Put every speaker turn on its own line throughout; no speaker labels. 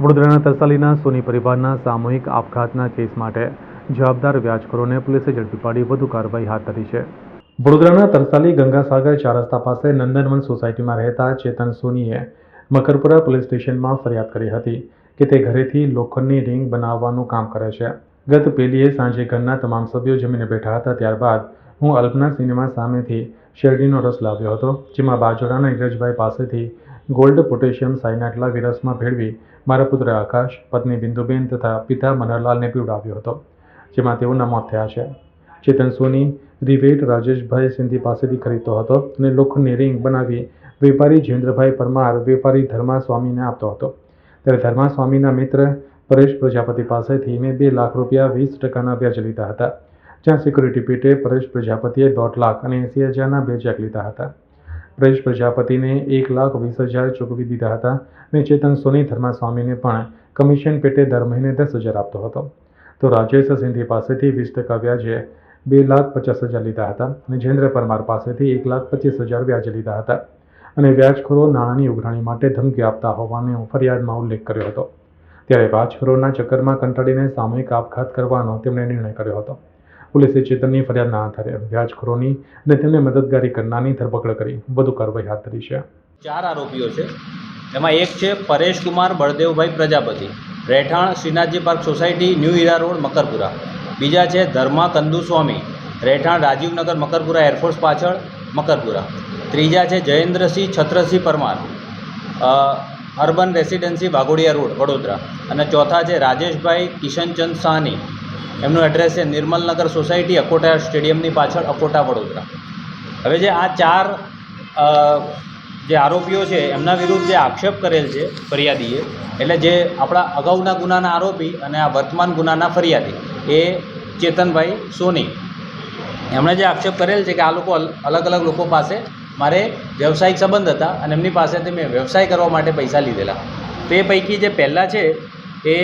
વડોદરાના તરસાલીના સોની પરિવારના સામૂહિક આપઘાતના કેસ માટે જવાબદાર વ્યાજખોરોને પોલીસે ઝડપી પાડી વધુ કાર્યવાહી હાથ ધરી છે. વડોદરાના તરસાલી ગંગાસાગર ચાર રસ્તા પાસે નંદનવન સોસાયટીમાં રહેતા ચેતન સોનીએ મકરપુરા પોલીસ સ્ટેશનમાં ફરિયાદ કરી હતી કે તે ઘરેથી લોખંડની રિંગ બનાવવાનું કામ કરે છે. ગત પેલીએ સાંજે ઘરના તમામ સભ્યો જમીને બેઠા હતા, ત્યારબાદ હું અલ્પના સિનેમા સામેથી શેરડીનો રસ લાવ્યો હતો, જેમાં બાજોડાના નીરજભાઈ પાસેથી ગોલ્ડ પોટેશિયમ સાયનાટલા લાવી રસમાં ભેળવી મારા પુત્ર આકાશ, પત્ની બિંદુબેન તથા પિતા મનહરલાલને પીવડાવ્યો હતો, જેમાં તેઓના મોત થયા છે. ચેતન સોની, રિવેટ રાજેશભાઈ સિંધી પાસેથી ખરીદતો હતો અને લોખંડની રિંગ બનાવી વેપારી જેન્દ્રભાઈ પરમાર, વેપારી ધર્મા સ્વામીને આપતો હતો. ત્યારે ધર્મા સ્વામીના મિત્ર પરેશ પ્રજાપતિ પાસેથી મેં બે લાખ રૂપિયા વીસ ટકાના વ્યાજ લીધા હતા, જ્યાં સિક્યુરિટી પીટે પરેશ પ્રજાપતિએ દોઢ લાખ અને એંસી હજારના બે ચેક લીધા હતા. પરેશ પ્રજાપતિને એક લાખ વીસ હજાર ચૂકવી દીધા હતા અને ચેતન સોની ધર્માસ્વામીને પણ કમિશન પેટે દર મહિને દસ હજાર આપતો હતો. તો રાજેશ સિંધી પાસેથી વીસ ટકા વ્યાજે બે લાખ પચાસ હજાર લીધા હતા અને જેન્દ્ર પરમાર પાસેથી એક લાખ પચીસ હજાર વ્યાજ લીધા હતા. અને વ્યાજખોરો નાણાંની ઉઘરાણી માટે ધમકી આપતા હોવાનો ફરિયાદમાં ઉલ્લેખ કર્યો હતો. ત્યારે વ્યાજખોરોના ચક્કરમાં કંટાળીને સામૂહિક આપઘાત કરવાનો તેમણે નિર્ણય કર્યો હતો. પોલીસે ચેતનની ફરિયાદના આધારે વ્યાજખોરોની અને તેમને મદદગારી કરનારની ધરપકડ કરી વધુ કાર્યવાહી હાથ ધરી છે.
ચાર આરોપીઓ છે. એમાં એક છે પરેશ કુમાર બળદેવભાઈ પ્રજાપતિ, રહેઠાણ Shrinathji park society, new Hira road, Makarpura. બીજા છે ધર્મા કંદુસ્વામી, રહેઠાણ રાજીવનગર, મકરપુરા એરફોર્સ પાછળ, મકરપુરા. ત્રીજા છે Jayendrasinh Chhatrasinh Parmar. Urban residency Waghodia road, Vadodara. અને ચોથા છે રાજેશભાઈ કિશનચંદ સાહની એમનું એડ્રેસ છે નિર્મલનગર સોસાયટી, અકોટા સ્ટેડિયમની પાછળ અકોટા, વડોદરા. હવે જે આ ચાર જે આરોપીઓ છે, એમના વિરુદ્ધ જે આક્ષેપ કરેલ છે ફરિયાદીએ, એટલે જે આપણા અગાઉના ગુનાના આરોપી અને આ વર્તમાન ગુનાના ફરિયાદી, એ ચેતનભાઈ સોની. એમણે જે આક્ષેપ કરેલ છે કે આ લોકો અલગ અલગ લોકો પાસે મારે વ્યવસાયિક સંબંધ હતા અને એમની પાસેથી મેં વ્યવસાય કરવા માટે પૈસા લીધેલા. તો એ પૈકી જે પહેલાં છે એ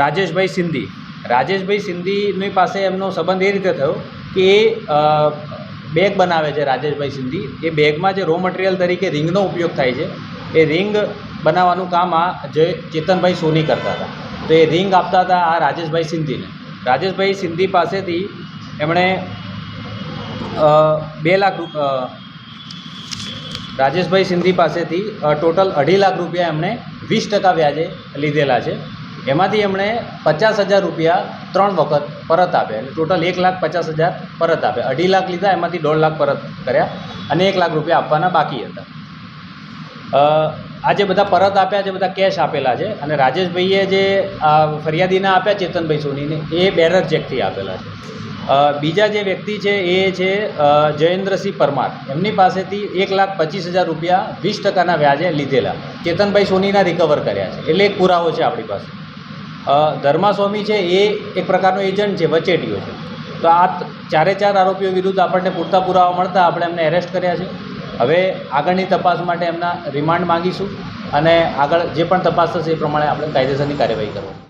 રાજેશભાઈ સિંધી. રાજેશભાઈ સિંધીની પાસે એમનો સંબંધ એ રીતે થયો કે એ બેગ બનાવે છે રાજેશભાઈ સિંધી. એ બેગમાં જે રો મટીરિયલ તરીકે રિંગનો ઉપયોગ થાય છે, એ રિંગ બનાવવાનું કામ આ જે ચેતનભાઈ સોની કરતા હતા. તો એ રિંગ આપતા હતા આ રાજેશભાઈ સિંધીને. રાજેશભાઈ સિંધી પાસેથી એમણે બે લાખ રાજેશભાઈ સિંધી પાસેથી ટોટલ અઢી લાખ રૂપિયા એમણે વીસ ટકા વ્યાજે લીધેલા છે. એમાંથી એમણે પચાસ હજાર રૂપિયા ત્રણ વખત પરત આપ્યા. એટલે ટોટલ એક લાખ પચાસ હજાર પરત આપ્યા. અઢી લાખ લીધા, એમાંથી દોઢ લાખ પરત કર્યા અને એક લાખ રૂપિયા આપવાના બાકી હતા. આ જે બધા પરત આપ્યા છે બધા કેશ આપેલા છે અને રાજેશભાઈએ જે ફરિયાદીને આપ્યા ચેતનભાઈ સોનીને, એ બેરર ચેકથી આપેલા છે. બીજા જે વ્યક્તિ છે એ છે જયેન્દ્રસિંહ પરમાર. એમની પાસેથી એક લાખ પચીસ હજાર રૂપિયા વીસ ટકાના વ્યાજે લીધેલા. ચેતનભાઈ સોનીના રિકવર કર્યા છે. એટલે એક પુરાવો છે આપણી પાસે. ધર્માસ્વામી છે એ એક પ્રકારનો એજન્ટ છે, વચેટીઓ છે. તો આ ચારે ચાર આરોપીઓ વિરુદ્ધ આપણને પૂરતા પુરાવા મળતા આપણે એમને એરેસ્ટ કર્યા છે. હવે આગળની તપાસ માટે એમના રિમાન્ડ માંગીશું અને આગળ જે પણ તપાસ થશે એ પ્રમાણે આપણે કાયદેસરની કાર્યવાહી કરવાની.